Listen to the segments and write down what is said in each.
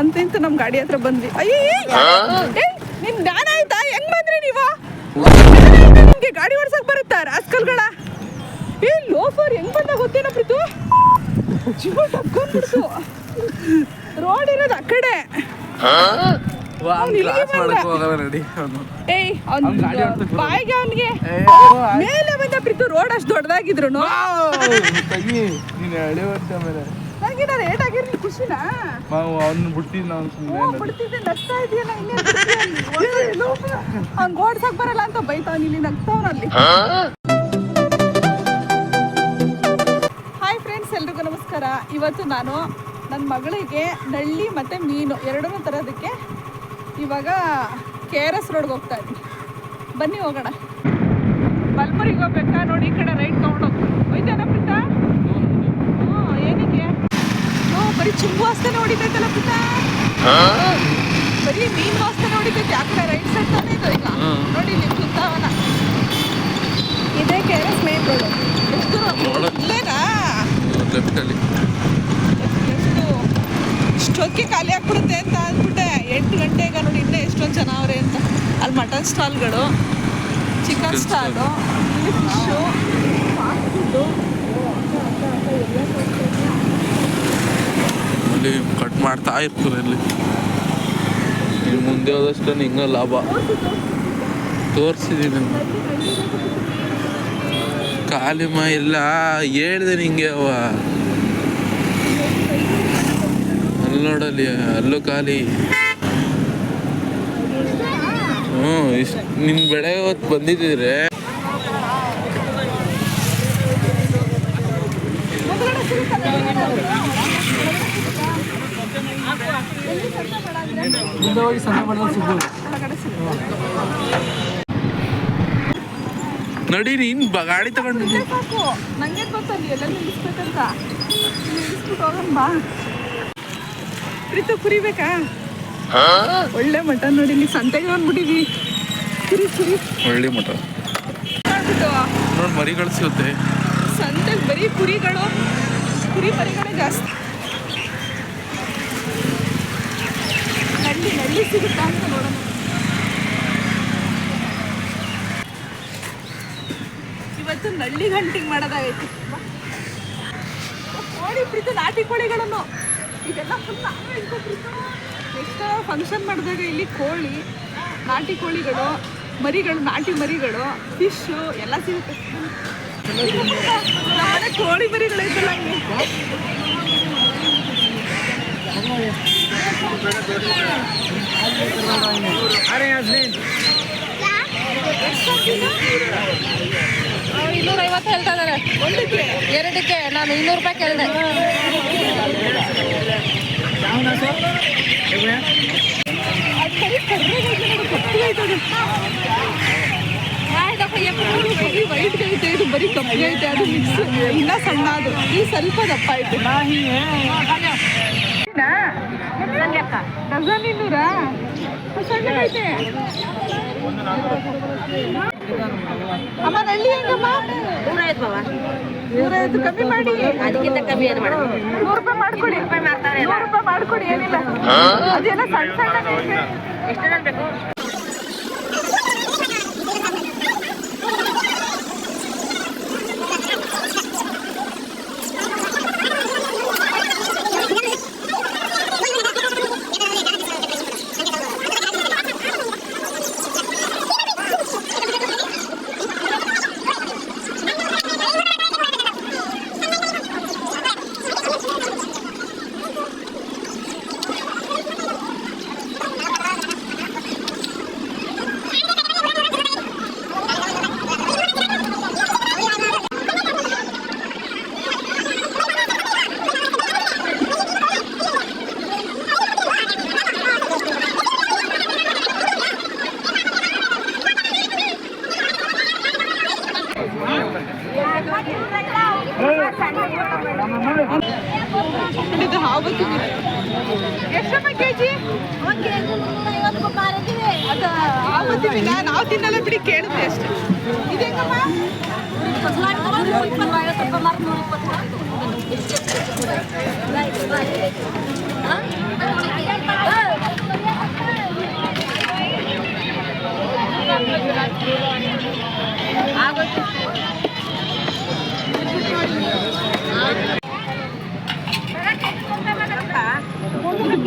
ಅಂತ ಇಂತ ನಮ್ ಗಾಡಿ ಹತ್ರ ಬಂದ್ವಿ. ಅಯ್ಯೋ ನಿಮ್ ಜ್ಞಾನ ಆಯ್ತಾ? ಹೆಂಗ್ ಬಂದ್ರಿ ನೀವು? ನಿಮ್ಗೆ? ಗಾಡಿ ಓಡ್ಸಕ್ ಬರುತ್ತಾ ರಾಸ್ಕಲ್ಗಳ? ಏ ಲೋಫರ್ ಹೆಂಗ್ ಬಂದ ಗೊತ್ತೇನ ಪ್ರೀತು? ಜೀವ ಟಕ್ಕೊಂಡ್ಬಿಡ್ತು ರೋಡ್ ಇರೋದು ಆ ಕಡೆ. ಏಯ್ ಅವ್ನ್ ಬಾಯಿಗೆ ಅವನ್ಗೆ. ಮೇಲೆ ಬಂದ ಪ್ರೀತು ರೋಡ್ ಅಷ್ಟು ದೊಡ್ಡದಾಗಿದ್ರು ನಾನು ಏಟ್ ಆಗಿರ್ಲಿ ಖುಷಿನಾ? ನಾವು ಅವ್ನ ಬಿಟ್ಟಿದ್ ನಾವು ಸುಮ್ಮನೆ ಬಿಡ್ತಿದ್ದೆ ನಗ್ತಾ ಇದೆಯಲ್ಲ ಇನ್ನೇನು ಅವ್ನ್ ಓಡ್ಸಕ್ ಬರಲ್ಲ ಅಂತ ಬೈತಾವ್ ಇಲ್ಲಿ ನಗ್ತಾವನಲ್ಲಿ. ಹಾಯ್ ಫ್ರೆಂಡ್ಸ್ ಎಲ್ರಿಗೂ ನಮಸ್ಕಾರ. ಇವತ್ತು ನಾನು ನನ್ನ ಮಗಳಿಗೆ ನಳ್ಳಿ ಮತ್ತು ಮೀನು ಎರಡನ್ನೂ ತರೋದಕ್ಕೆ ಇವಾಗ ಕೆ ಆರ್ ಎಸ್ ರೋಡ್ಗೆ ಹೋಗ್ತಾ ಇದ್ದೀನಿ. ಬನ್ನಿ ಹೋಗೋಣ. ಬಲ್ಮರಿಗೆ ಹೋಗ್ಬೇಕಾ? ನೋಡಿ ಈ ಕಡೆ ರೈಟ್ ತೊಗೊಂಡೋಗಿ ಹೋಯ್ತಾನ ಪ್ರೀತಾ? ಬರೀ ಚುಂಬು ವಾಸನೆ ಹೊಡಿತೈತಲ್ಲ ಪುಟ್ಟ ಬರೀ ಮೀನ್ ವಾಸನೆ ಹೊಡಿತೈತೆ ಆ ಕಡೆ ರೈಟ್ ಸೈಡ್ ತಾನೇ ಇದು ಈಗ. ನೋಡಿ ಇಲ್ಲಿ ಬೃಂದಾವನ ಇದೇ K R S main road ಎಷ್ಟು ದೂರ ಇಲ್ಲೇನಾ ಲೆಫ್ಟಲ್ಲಿ ಇಷ್ಟೊತ್ತಿಗೆ ಖಾಲಿ ಆಗ್ಬಿಡುತ್ತೆ ಅಂತ ಅಂದ್ಬಿಟ್ಟೆ. ಎಂಟು ಗಂಟೆಗೆ ನೋಡಿ ಇನ್ನೂ ಎಷ್ಟೊಂದು ಜನ ಅವ್ರೆ ಅಂತ. ಅಲ್ಲಿ ಮಟನ್ ಸ್ಟಾಲ್ಗಳು ಚಿಕನ್ ಸ್ಟಾಲು ಇಲ್ಲಿ ಫಿಶು ಫಾಸ್ಟ್ ಫುಡ್ಡು ಅಲ್ಲಿ ಕಟ್ ಮಾಡ್ತಾ ಇರ್ತಾರೆ ಇಲ್ಲಿ ಇಲ್ಲಿ ಮುಂದೆ ಹೋದಷ್ಟು ಹಿಂಗ ಲಾಭ. ತೋರಿಸಿದ್ದೀನಿ ಕಾಲಿಮ ಇಲ್ಲ ಹೇಳ್ದೆ ನಿಂಗೆ ಅವ. ಅಲ್ಲಿ ನೋಡಲಿ ಅಲ್ಲೂ ಖಾಲಿ. ಹ್ಞೂ, ಇಷ್ಟು ನಿನ್ನ ಬೆಳೆ ಹೊತ್ತು ಬಂದಿದ್ದೀರಿ. ಮುಂದೆ ಹೋಗಿ ಸಂತೆ ಮಾಡಿದ್ರೆ ಸಿಗ್ಬೋದು. ನಡಿ ನೀನ್ ಗಾಡಿ ತಗೊಂಡು ಸಾಕು. ನಂಗೆ ಗೊತ್ತಲ್ಲಿ ಎಲ್ಲ ನಿಲ್ಲಿಸ್ಬೇಕಂತ ನಿಲ್ಲಿಸ್ಬಿಟ್ಟು ಹೋಗೋಣ ಬಾ. ಪ್ರೀತು ಕುರಿಬೇಕಾ? ಒಳ್ಳೆ ಮಠ ನೋಡಿ ಇಲ್ಲಿ ಸಂತೆಗೆ ಬಂದ್ಬಿಟ್ಟಿದ್ವಿ. ಕುರಿ ಕುರಿ. ಒಳ್ಳೆ ಮಠ ನೋಡಿ ಮರಿಗಳು ಸಿಗುತ್ತೆ ಸಂತೆಗೆ ಬರೀ ಕುರಿಗಳು ಕುರಿ ಮರಿಗಳೇ ಜಾಸ್ತಿ. ನಳ್ಳಿ ನಳ್ಳಿ ಸಿಗುತ್ತಾ ಅಂತ ನೋಡೋಣ ಇವತ್ತು ನಳ್ಳಿ ಹಂಟಿಂಗ್ ಮಾಡೋದಾಗೈತಿ ಕೋಳಿ ಪ್ರೀತು ನಾಟಿ ಕೋಳಿಗಳನ್ನು. ಇದೆಲ್ಲ ಫುಲ್ ನಾವೇ ಇಟ್ಕೊಬಿಟ್ಟು ಎಷ್ಟೋ ಫಂಕ್ಷನ್ ಮಾಡಿದಾಗ ಇಲ್ಲಿ ಕೋಳಿ, ನಾಟಿ ಕೋಳಿಗಳು, ಮರಿಗಳು, ನಾಟಿ ಮರಿಗಳು ಫಿಶ್ಶು ಎಲ್ಲ ಸಿಗುತ್ತೆ. ಕೋಳಿ ಮರಿಗಳೈತಲ್ಲ ಇಲ್ಲಿ ಇನ್ನೂರ ಐವತ್ತು ಹೇಳ್ತಾ ಇದ್ದಾರೆ ಒಂದಕ್ಕೆ ಎರಡಕ್ಕೆ ನಾನು ಇನ್ನೂರು ರೂಪಾಯಿ ಕೇಳಿದೆ. ವೈಟ್ ಐತೆ ಇದು ಬರೀ ಕಪ್ಪಗೈತೆ ಅದು ಮಿಕ್ಸ್ ಇನ್ನ ಸಣ್ಣ ಅದು. ಈ ಸ್ವಲ್ಪ ದಪ್ಪ ಐತೆ ಡಜನ್ ಇನ್ನೂರಾ? ಸಣ್ಣಗೈತೆ ಅಮ್ಮ ನಳ್ಳಿ ಹೆಂಗಮ್ಮ? ನೂರೈವತ್ತು ಬಾವ ನೂರೈವತ್ತು ಕಮ್ಮಿ ಮಾಡಿ. ಅದಕ್ಕಿಂತ ಕಮ್ಮಿ ಏನು ನೂರು ರೂಪಾಯಿ ಮಾಡ್ಕೊಡಿ. ರೂಪಾಯಿ ಮಾಡ್ತಾರೆ ನೂರು ರೂಪಾಯಿ ಮಾಡ್ಕೊಡಿ ಏನಿಲ್ಲ. ಅದೆಲ್ಲ ಸಣ್ಣ ಸಣ್ಣ ಎಷ್ಟು ಬೇಕು?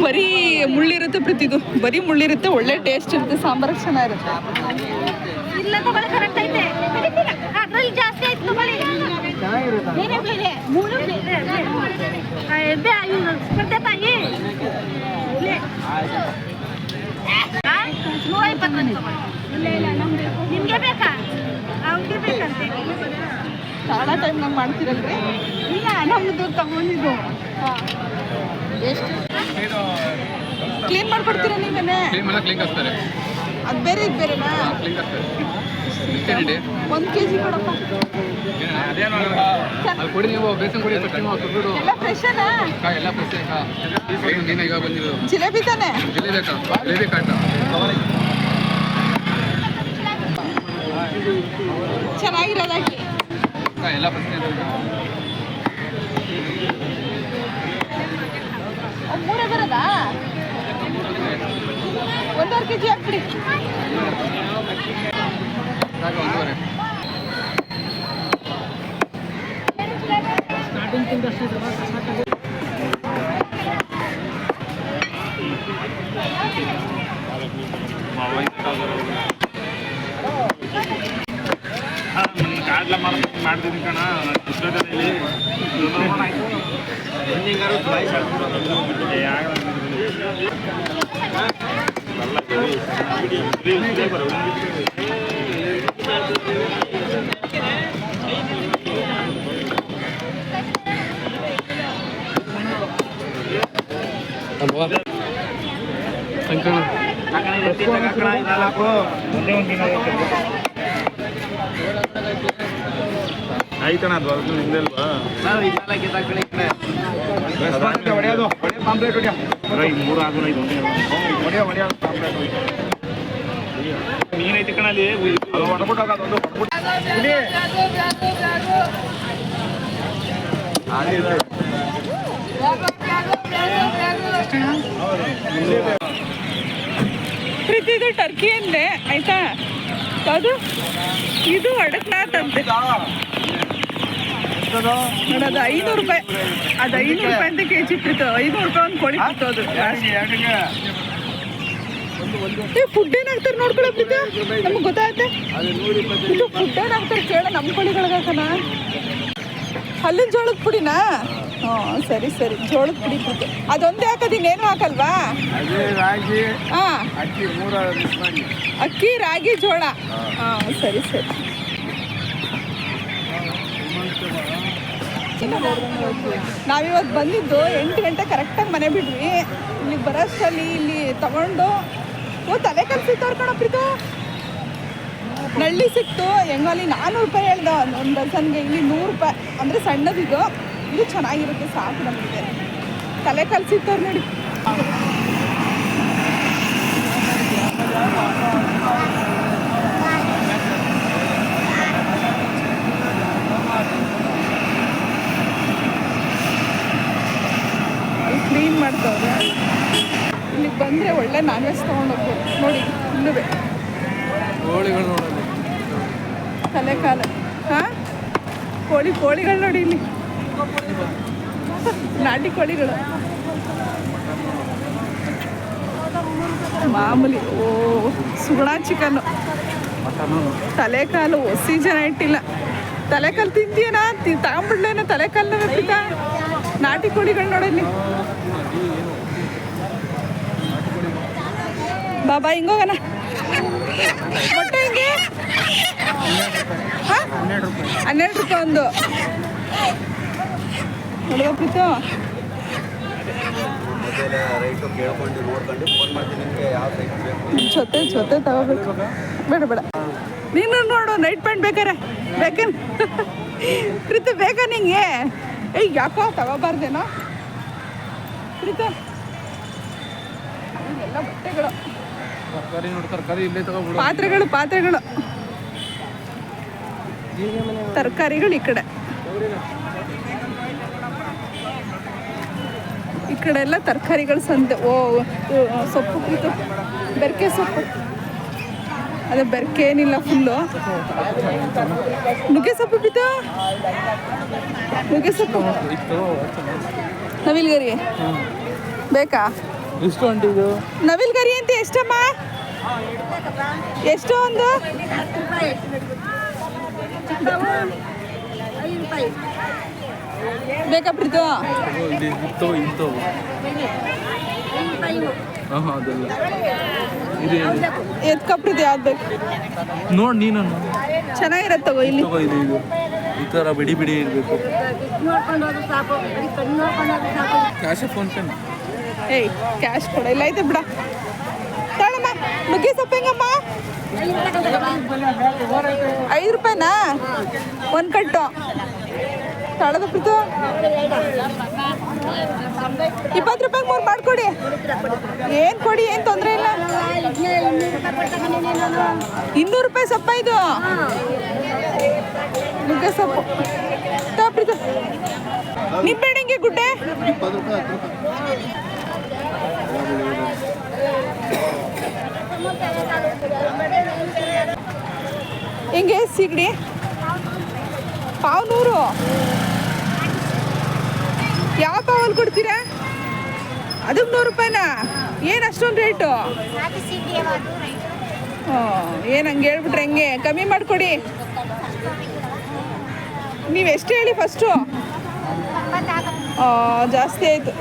ಬರೀ ಮುಳ್ಳಿರುತ್ತೆ ಪ್ರತಿದು ಬರೀ ಮುಳ್ಳಿರುತ್ತೆ ಒಳ್ಳೆ ಟೇಸ್ಟ್ ಇರುತ್ತೆ ಸಾಂಬಾರು ಚೆನ್ನಾಗಿರುತ್ತೆ ಜಾಸ್ತಿ ಆಯ್ತು ತಗೊಳ್ಳಿ ಬೇರೆ ಬೇರೆ ಮೂರು ಬೇರೆ ಆ, ಎಬ್ಬೆ ಇವ್ನು ಸ್ಪರ್ಧೆ ತಾಯಿ? ನೂರ ಇಪ್ಪತ್ತೊಂದು ತಗೊಳ್ಳಿ ನಿಮ್ಗೆ ಬೇಕಾ ಅವ್ರಿಗೆ ಬೇಕಂತೆ ಭಾಳ ಟೈಮ್ನಾಗ ಮಾಡ್ತೀರಲ್ರಿ ಇಲ್ಲ ನಮ್ಮದು ತಗೊಂಡಿದ್ದು ಎಷ್ಟು ಕ್ಲೀನ್ ಮಾಡ್ಕೊಡ್ತೀರಾ ನೀವೇನೆ ಅದು ಬೇರೆ ಇದು ಬೇರೆನಾ? ಕ್ಲೀನ್ ಒಂದು ಕೆ ಜಿ ಕೊಡಪ್ಪ ಅಲ್ಲಿ ಕೊಡಿ ನೀವು ಬೇಸನ್ ಕೊಡಿ ಫಸ್ಟ್ ನೀವು ಎಲ್ಲ ಫ್ರೆಶನಾ ಎಲ್ಲ ಫ್ರೆಶ್ ಆಯ್ತಾ? ನೀನು ಈಗ ಬಂದಿರೋದು ಜಿಲೇಬಿ ತಾನೆ? ಜಿಲೇಬಿ ಬೇಕಾ? ಜಿಲೇಬಿ ಕಾಟ ಚೆನ್ನಾಗಿರೋದಾಗಿ ಎಲ್ಲ ಫ್ರೆಶ್ ಅವ್ ಮೂರೇ ಬರೋದಾ? ಒಂದೂವರೆ ಕೆ ಜಿ ಹಾಕ್ಬಿಡಿ. ಸಾಕು ಒಂದೂವರೆ ಕಾಡ್ಲ ಮಾಡ್ತೀನಿ ಕಣ ಪುಸ್ತಕದಲ್ಲಿ ಅಲ್ವಾ ಅಂಕಣ ಆಯ್ತಣ್ಣ ಅದು ಅದು ಹಿಂದೆಲ್ವಾ ಹೊಡೆಯೋದು ಪಾಂಪ್ಲೇಟ್ ಹೊಡೆಯೋ ಮೂರು ಆಗೋಣ ಇದು ಹೊಡೆಯೋ ಹೊಡೆಯ ಪಾಂಪ್ಲೇಟ್ ನೀನೈತಿ ಕಣಲ್ಲಿ ಹೊಡ್ಬಿಟ್ಟು ಹೋಗೋದು ಪ್ರೀತಿ ಇದು ಟರ್ಕಿ ಅಂದೆ ಆಯ್ತಾ? ಅದು ಇದು ಅಡಕಾತಂತೆ ಅಂತೆ. ನೋಡೋದು ಐನೂರು ರೂಪಾಯಿ ಅದು ಐನೂರು ರೂಪಾಯಿ ಅಂತ ಕೆ ಜಿ ಇಟ್ಟಿತ್ತು. ಐನೂರು ರೂಪಾಯಿ ಒಂದು ಕೊಡಿ ಅದು. ಫುಡ್ ಏನಾಗ್ತಾರೆ ನೋಡ್ಕೊಳ್ಳೋ ಪ್ರೀತಿ ನಮ್ಗೆ ಗೊತ್ತಾಗುತ್ತೆ. ಇದು ಫುಡ್ ಏನಾಗ್ತಾರೆ ಕೇಳ ನಮ್ಮ ಕೋಳಿಗಳಿಗಾಕನ ಅಲ್ಲಿನ ಜೋಳದ ಪುಡಿನಾ? ಹಾಂ, ಸರಿ ಸರಿ. ಜೋಳದ ಪುಡಿ ಬಿಟ್ಟು ಅದೊಂದೇ ಹಾಕೋದು ಇನ್ನೇನು ಹಾಕಲ್ವಾ? ಹಾಂ. ಅಕ್ಕಿ, ರಾಗಿ, ಜೋಳ. ಹಾಂ, ಸರಿ ಸರಿ. ನಾವಿವತ್ತು ಬಂದಿದ್ದು ಎಂಟು ಗಂಟೆ ಕರೆಕ್ಟಾಗಿ ಮನೆ ಬಿಡ್ವಿ ಇಲ್ಲಿಗೆ ಬರೋಷ್ಟರಲ್ಲಿ ಇಲ್ಲಿ ತಗೊಂಡು ಓ ತಲೆ ಕಲ್ಸಿತ್ತು ಕಣ ಪ್ರೀತು? ನಳ್ಳಿ ಸಿಕ್ತು. ಹೆಂಗೋ ಅಲ್ಲಿ ನಾನ್ನೂರು ರೂಪಾಯಿ ಹೇಳ್ದ. ಒಂದು ಡಸನ್ಗೆ ಇಲ್ಲಿ ನೂರು ರೂಪಾಯಿ. ಅಂದರೆ ಸಣ್ಣದಿದು. ಇದು ಚೆನ್ನಾಗಿರುತ್ತೆ, ಸಾಕು ನಮಗೆ. ತಲೆ ಕಲ್ಸಿತ್ತವ್ರು ನೋಡಿ ಕ್ಲೀನ್ ಮಾಡ್ತವ್ರೆ ಇಲ್ಲಿಗೆ ಬಂದರೆ ಒಳ್ಳೆ ನಾನ್ ವೆಜ್ ತೊಗೊಂಡು ಹೋಗ್ಬೋದು ನೋಡಿ ನೋಡೋದು ತಲೆ ಕಾಲು ಹಾಂ? ಕೋಳಿ ಕೋಳಿಗಳು ನೋಡಿ ಇಲ್ಲಿ. ನಾಟಿ ಕೋಳಿಗಳು. ಮಾಮೂಲಿ ಓ ಸುಗುಣ ಚಿಕನ್ನು ತಲೆ ಕಾಲು ಒಸಿ ಜನ ಇಟ್ಟಿಲ್ಲ. ತಲೆ ಕಾಲು ತಿಂತೀಯನಾ ತಗೊಂಬಿಡ್ಲೇನ ತಲೆ ಕಾಲು ನಾಟಿ ಕೋಳಿಗಳು ನೋಡಲ್ಲಿ ಬಾಬಾ ಹಿಂಗೋಗಣ ಮೊಟ್ಟೆ ಹಿಂಗೆ? ಹನ್ನೆರಡು ರೂಪಾಯಿ ಒಂದು. ನೋಡ್ಬೇಕಿತ್ತು ಜೊತೆ ಜೊತೆ ತಗೋಬೇಕು. ಬೇಡ ಬೇಡ. ನೀನು ನೋಡು, ನೈಟ್ ಪ್ಯಾಂಟ್ ಬೇಕಾರೆ ಬೇಕೇನು ಪ್ರೀತು, ಬೇಕಾ ನಿಂಗೆ? ಏಯ್, ಯಾಕೋ ತಗೋಬಾರ್ದೇನೋ? ಪ್ರೀತು. ಎಲ್ಲ ಬಟ್ಟೆಗಳು. ಇಲ್ಲೇ ತಗೊಬಿಡು. ಪಾತ್ರೆಗಳು ಪಾತ್ರೆಗಳು. ತರಕಾರಿಗಳು ಈ ಕಡೆ. ಈ ಕಡೆ ಎಲ್ಲ ತರಕಾರಿಗಳು ಸಂತೆ. ಓ ಸೊಪ್ಪು ಇದು ಬೆರಕೆ ಸೊಪ್ಪು. ಅದೇ ಬೆರಕೆ ಏನಿಲ್ಲ ಫುಲ್ಲು ನುಗ್ಗೆ ಸೊಪ್ಪು ಬಿತ್ತು? ನುಗ್ಗೆ ಸೊಪ್ಪು. ನವಿಲ್ಗರಿಗೆ. ಬೇಕಾ? ಎಷ್ಟು ಗಂಟೆ ಇದು ನವಿಲ್ ಗರಿ ಅಂತ ಎಷ್ಟಮ್ಮ? ಎಷ್ಟು ಒಂದು ಬೇಕಾ ಪ್ರೀತು? ಹಾಂ ಅದೆಲ್ಲ. ಇದು ಯಾವ್ದು ಬೇಕು? ನೋಡಿ ನೀನು ಚೆನ್ನಾಗಿರತ್ತೆ ತಗೋ ಇಲ್ಲಿ. ತಗೋ ಇದು ಇದು. ಈ ಥರ ಬಿಡಿ ಬಿಡಿ ಇರಬೇಕು. ಕ್ಯಾಶ್ ಫೋನ್ ಪೇನ ಏಯ್ ಕ್ಯಾಶ್ ಕೊಡ. ಇಲ್ಲ ಐತೆ ಬಿಡ. ತಗೊಳಮ್ಮ ನುಗ್ಗೆ ಸೊಪ್ಪು ಹೆಂಗಮ್ಮ? ಐದು ರೂಪಾಯಿನಾ? ಒಂದು ಕಟ್ಟು. ತಳದ ಪ್ರೀತು. ಇಪ್ಪತ್ತು ರೂಪಾಯಿ ಮೂರು ಮಾಡಿಕೊಡಿ. ಏನು ಕೊಡಿ, ಏನು ತೊಂದರೆ ಇಲ್ಲ. ಇನ್ನೂರು ರೂಪಾಯಿ ಸೊಪ್ಪ ಇದು. ನುಗ್ಗೆ ಸೊಪ್ಪು. ತಪ್ಪಿತು ಪ್ರೀತು. ನಿಂಬೆಹಣ್ಣಿಗೆ ಗುಡ್ಡೆ. ಹೆಂಗೆ ಸಿಗಡಿ ಪಾವ್ ನೂರು ಯಾವ ಪಾವಲ್ಲಿ ಕೊಡ್ತೀರಾ ಅದಕ್ಕೆ ನೂರು ರೂಪಾಯಿನಾ ಏನು ಅಷ್ಟೊಂದು ರೇಟು ಏನು ಹಂಗೆ ಹೇಳ್ಬಿಟ್ರೆ ಹೆಂಗೆ ಕಮ್ಮಿ ಮಾಡಿಕೊಡಿ ನೀವು ಎಷ್ಟು ಹೇಳಿ ಫಸ್ಟು ಜಾಸ್ತಿ ಆಯಿತು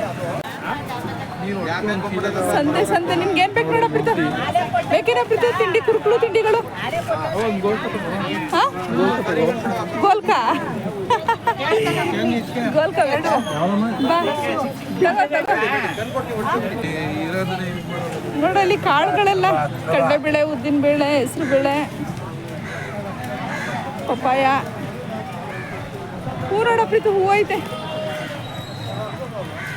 ಸಂತೆ ಸಂತೆ, ನಿಮ್ಗೆ ಏನು ಬೇಕು ನೋಡಪ್ಪ ಇರ್ತಾವ ಬೇಕೇನ ತಿಂಡಿ ಕುರುಕುಳು, ತಿಂಡಿಗಳು? ಗೋಲ್ಕಾ? ಗೋಲ್ಕ ಬೇಡ. ಬೆಳೆ ಉದ್ದಿನ ನೋಡು, ಅಲ್ಲಿ ಕಾಳುಗಳೆಲ್ಲ. ಕಡಲೆಬೇಳೆ, ಉದ್ದಿನಬೇಳೆ, ಹೆಸರುಬೇಳೆ, ಪಪ್ಪಾಯ. ಹೂ ನೋಡ ಪ್ರೀತಿ, ಹೂವೈತೆ. ಐತೆ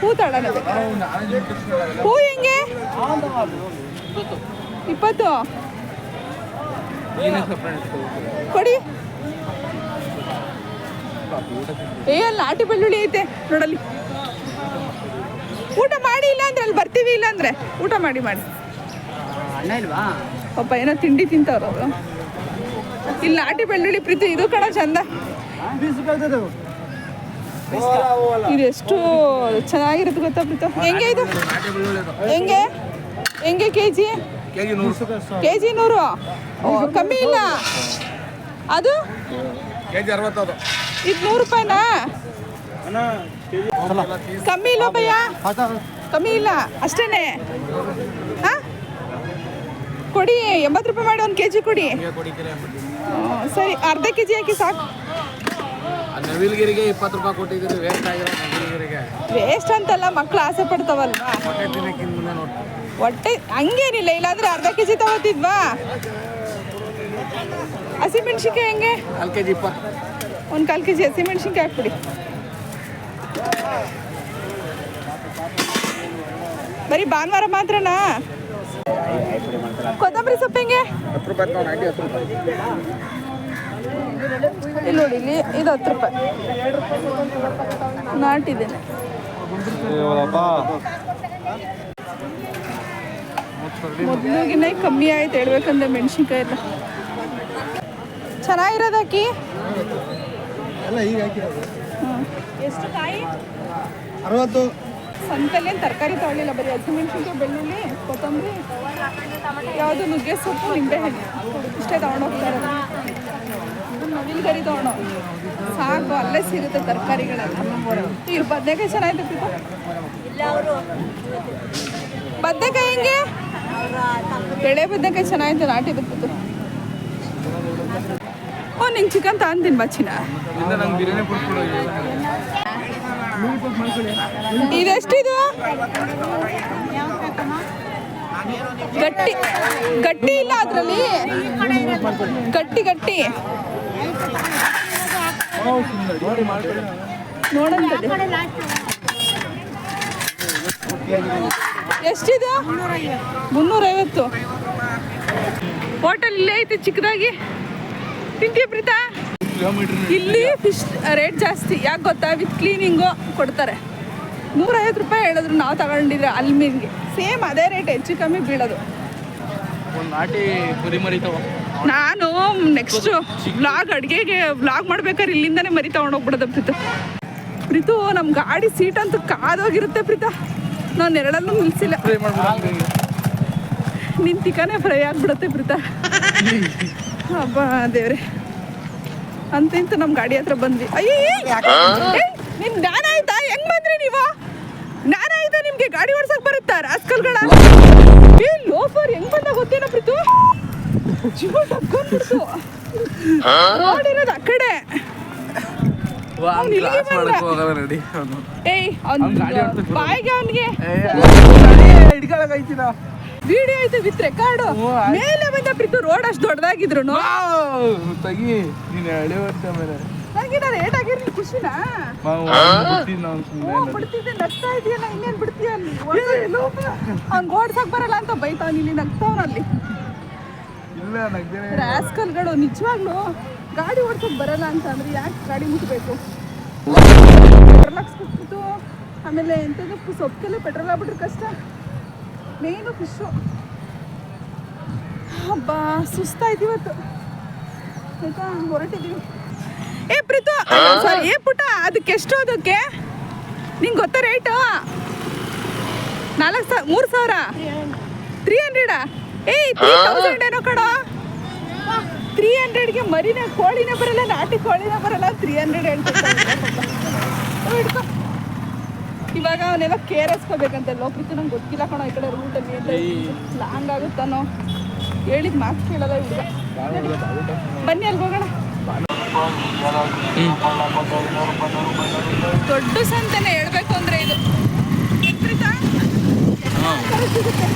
ಹೂ ತಗೊಳ್ಳೋಣ ಹೂ ಹೆಂಗೆ? ಇಪ್ಪತ್ತು. ಕೊಡಿ. ಏ ನಾಟಿ ಬೆಳ್ಳುಳ್ಳಿ ಐತೆ ನೋಡಲಿ ಊಟ ಮಾಡಿ ಇಲ್ಲ ಅಂದ್ರೆ ಅಲ್ಲಿ ಬರ್ತೀವಿ ಇಲ್ಲ ಅಂದ್ರೆ? ಊಟ ಮಾಡಿ ಮಾಡಿ. ಪಾಪ, ಏನೋ ತಿಂಡಿ ತಿಂತವ್ರು ಇಲ್ಲಿ ನಾಟಿ ಬೆಳ್ಳುಳ್ಳಿ ಪ್ರೀತಿ, ಇದು ಕಣ ಚಂದ. ಇದು ಎಷ್ಟು ಚೆನ್ನಾಗಿರುತ್ತೆ ಗೊತ್ತಾ ಪ್ರೀತ? ಹೆಂಗೆ ಇದು? ಹೆಂಗೆ? ಹೆಂಗೆ ಕೆ ಜಿ ಕೆ ಜಿ ನೂರು? ಕಮ್ಮಿ ಇಲ್ಲ. ಅದು? ಇದು ನೂರು ರೂಪಾಯಿನಾ? ಕಮ್ಮಿ ಇಲ್ಲ ಭಯ್ಯ. ಕಮ್ಮಿ ಇಲ್ಲ ಅಷ್ಟೇನೆ. ಹಾ? ಕೊಡಿ ಎಂಬತ್ತು ರೂಪಾಯಿ ಮಾಡಿ ಒಂದು ಕೆ ಜಿ ಕೊಡಿ ಸರಿ ಅರ್ಧ ಕೆ ಜಿ ಹಾಕಿ ಸಾಕು. ನವಿಲ್ಗಿರಿಗೆ ಇಪ್ಪತ್ತು ರೂಪಾಯಿ ಕೊಟ್ಟಿದ್ದೀರಿ ವೇಸ್ಟ್ ಆಗಿರೋ ನವಿಲ್ಗಿರಿಗೆ. ವೇಸ್ಟ್ ಅಂತಲ್ಲ ಮಕ್ಳು ಆಸೆ ಪಡ್ತಾವಲ್ಲ ಹೊಟ್ಟೆ ತಿನ್ನಕ್ಕಿಂತ ಮುಂದೆ ನೋಡಿ ಹೊಟ್ಟೆ ಹಂಗೇನಿಲ್ಲ ಇಲ್ಲಾಂದ್ರೆ ಅರ್ಧ ಕೆ ಜಿ ತಗೋತಿದ್ವಾ ಹಸಿಮೆಣ್ಸಿನ್ಕಾಯಿ ಹೆಂಗೆ? ನಾಲ್ಕು ಕೆ ಜಿ ಇಪ್ಪತ್ತು. ಒಂದು ಕಾಲು ಕೆ ಜಿ ಹಸಿಮೆಣ್ಸಿನ್ಕಾಯಿ ಹಾಕ್ಬಿಡಿ. ಬರೀ ಭಾನುವಾರ ಮಾತ್ರನಾ? ಕೊತ್ತಂಬರಿ ಸೊಪ್ಪು ಹೆಂಗೆ? ಹತ್ತು ರೂಪಾಯಿ. ಇಲ್ಲಿ ನೋಡಿ ಇಲ್ಲಿ ಇದು ಹತ್ತು ರೂಪಾಯಿ. ನಾಟಿದ್ದೇನೆ ಮೊದಲಿಗಿನ ಕಮ್ಮಿ ಆಯ್ತು ಹೇಳ್ಬೇಕಂದ್ರೆ ಮೆಣಸಿನ್ಕಾಯಿ ಎಲ್ಲ. ಚೆನ್ನಾಗಿರೋದು ಹಾಕಿ ಹ್ಮ್. ಎಷ್ಟು ಕಾಯಿ ಅರವತ್ತು. ಸಂತೆಲಿ ಏನು ತರಕಾರಿ ತಗೊಳ್ಳಿಲ್ಲ ಬರೀ ಹಸಿಮೆಣಸಿನ್ಕಾಯಿ ಬೆಳ್ಳುಳ್ಳಿ ಕೊತ್ತಂಬರಿ ಯಾವುದು ನುಗ್ಗೆ ಸೊಪ್ಪು ನಿಂಬೆಹಣ್ಣು ಇಷ್ಟೇ ತೊಗೊಂಡೋಗ್ತಾರೆ ನವಿಲ್ಗರಿ ತೊಗೊಂಡು. ಸಾಕು, ಅಲ್ಲೇ ಸಿಗುತ್ತೆ ತರಕಾರಿಗಳೆಲ್ಲ ಈಗ ಬದನೆಕಾಯಿ ಚೆನ್ನಾಗಿದೆ ಪ್ರೀತ ಬದನೆಕಾಯಿ ಹೆಂಗೆ? ಬೆಳೆ ಬದನೆಕಾಯಿ ಚೆನ್ನಾಗಿತ್ತು, ನಾಟಿ ಬದ್ದು ಓ, ನಿಂಗೆ ಚಿಕನ್ ತಗೊಂತೀನಿ ಬಚ್ಚಿನ ಇದೆಷ್ಟಿದು? ಗಟ್ಟಿ ಗಟ್ಟಿ ಇಲ್ಲ ಅದರಲ್ಲಿ? ಗಟ್ಟಿ ಗಟ್ಟಿ. ಎಷ್ಟಿದು? ಮುನ್ನೂರೈವತ್ತು. ಹೋಟೆಲ್ ಇಲ್ಲೇ ಐತೆ ಚಿಕ್ಕದಾಗಿ. ತಿಂತೀಯ ಪ್ರೀತಾ? ಇಲ್ಲಿ ಫಿಶ್ ರೇಟ್ ಜಾಸ್ತಿ. ಯಾಕೆ ಗೊತ್ತಾ? ವಿತ್ ಕ್ಲೀನಿಂಗು ಕೊಡ್ತಾರೆ. ನೂರೈವತ್ತು ರೂಪಾಯಿ ಹೇಳಿದ್ರು ನಾವು ತಗೊಂಡಿದ್ರೆ ಅಲ್ಲಿ ಮೀನಿಗೆ. ಸೇಮ್ ಅದೇ ರೇಟ್ ಹೆಚ್ಚು ಕಮ್ಮಿ ಬೀಳೋದು. ಒಂದು ನಾಟಿ ಕುರಿ ನಾನು ನೆಕ್ಸ್ಟ್ ಬ್ಲಾಗ್ ಅಡುಗೆಗೆ ಬ್ಲಾಗ್ ಮಾಡ್ಬೇಕಾದ್ರೆ ಇಲ್ಲಿಂದಾನೆ ಮರಿ ತೊಗೊಂಡೋಗ್ಬಿಡೋದು ಪ್ರೀತು. ಪ್ರೀತು ನಮ್ಮ ಗಾಡಿ ಸೀಟ್ ಅಂತೂ ಕಾದೋಗಿರುತ್ತೆ ಪ್ರೀತ. ನಾನು ಎರಡಲ್ಲೂ ನಿಲ್ಸಿಲ್ಲ. ನಿಂತಿಕಾನೇ ಫ್ರೈ ಆಗ್ಬಿಡುತ್ತೆ ಪ್ರೀತ. ಹಬ್ಬ ದೇವ್ರೆ. ಅಂತ ಇಂತ ನಮ್ಮ ಗಾಡಿ ಹತ್ರ ಬಂದ್ವಿ. ಅಯ್ಯೋ ನಿಮ್ ಜ್ಞಾನ ಆಯ್ತಾ? ಹೆಂಗ್ ಬಂದ್ರಿ ನೀವು? ಜ್ಞಾನ ಆಯ್ತಾ ನಿಮ್ಗೆ? ಗಾಡಿ ಓಡ್ಸಕ್ ಬರುತ್ತಾ? ರಾಸ್ಕಲ್ಗಳ? ಏ ಲೋಫರ್ ಹೆಂಗ್ ಬಂದ ಗೊತ್ತೇನೋ ಪ್ರೀತು? ನೋಡಿರೋದು ಆ ಕಡೆ. ವಾಹ್ ಇಲ್ಲಿಗೆ ಬಂದ. ಅವನು. ಏಯ್ ಅವ್ನ್ ಬಾಯಿಗೆ ಅವನಿಗೆ. ವಿಡಿಯೋ ಐತೆ ವಿತ್ ರೆಕಾರ್ಡು. ಮೇಲೆ ಬಂದ ಪ್ರೀತು ರೋಡ್ ಅಷ್ಟು ದೊಡ್ಡದಾಗಿದ್ರು ತೆಗಿ. ನೀನು ಎಳೆ ವರ್ಷ ಮೇಲೆ. ನನಗೆ ನಾನು ಏಟ್ ಆಗಿರ್ಲಿ ಖುಷಿನಾ ಹ್ಞೂ ಬಿಡ್ತಿದ್ದೆ ನಗ್ತಾ ಇದೆಯಲ್ಲ ಇನ್ನೇನು ಬಿಡ್ತೀಯ ಅಲ್ಲಿ ಅವ್ನಿಗೆ ಓಡ್ಸಕ್ ಬರಲ್ಲ ಅಂತ ಬೈತಾವ್ ಇಲ್ಲಿ ನಗ್ತಾವನಲ್ಲಿ ಇಲ್ಲ ನಗ್ದೇನೆ ರಾಸ್ಕಲ್ಗಳು ನಿಜವಾಗ್ಲೂ ಗಾಡಿ ಓಡ್ಸೋಕ್ ಬರಲ್ಲ ಅಂತ ಅಂದ್ರೆ ಯಾಕೆ ಗಾಡಿ ಮುಟ್ಬೇಕು? ಪೆಟ್ರೋಲ್ ಹಾಕ್ಸ್ಬಿಟ್ಟು ಆಮೇಲೆ ಎಂಥದಕ್ಕೂ ಸೊಪ್ಪೆಲ್ಲ ಪೆಟ್ರೋಲ್ ಆಗ್ಬಿಟ್ರೆ ಕಷ್ಟ. ಮೇನು ಫಿಶು ಹಬ್ಬ ಸುಸ್ತಾಯ್ತು ಇವತ್ತು. ಆಯ್ತಾ? ಹೊರಟಿದ್ದೀವಿ. ಏ ಪ್ರೀತು ಸಾರಿ ಏ ಪುಟ ಅದಕ್ಕೆ ಎಷ್ಟು ಅದಕ್ಕೆ? ನಿಂಗೆ ಗೊತ್ತಾ ರೇಟು ನಾಲ್ಕು ಸಾವಿರ ಮೂರು ಸಾವಿರ? ತ್ರೀ ಹಂಡ್ರೆಡಾ ಏಯ್ ತ್ರೀ ತೌಸಂಡ್ ಏನೋ ಕಡೋ ತ್ರೀ ಹಂಡ್ರೆಡ್ಗೆ ಮರಿನೇ ಕೋಳಿನ ಬರಲ್ಲ ನಾಟಿ ಕೋಳಿನ ಬರಲ್ಲ ತ್ರೀ ಹಂಡ್ರೆಡ್ ಹೇಳ್ತಾರೆ ಇವಾಗ ಅವನೆಲ್ಲ ಕೇರ್ ಹಸ್ಕೋಬೇಕಂತೆ ಲೋಪ್ರಿತು ನಂಗೆ ಗೊತ್ತಿಲ್ಲ ಕಣೋ ಈ ಕಡೆ ರೂಟಲ್ಲಿ ಅಲ್ಲಿ ಲಾಂಗ್ ಆಗುತ್ತಾನೋ ಹೇಳಿದ ಮಾತು ಕೇಳಲ್ಲ ಹುಡುಗ ಬನ್ನಿ ಅಲ್ಲಿ ಹೋಗೋಣ. ದೊಡ್ಡ ಸಂತನೆ ಹೇಳ್ಬೇಕು ಅಂದ್ರೆ ಇದು. ಸಿಗುತ್ತೆ.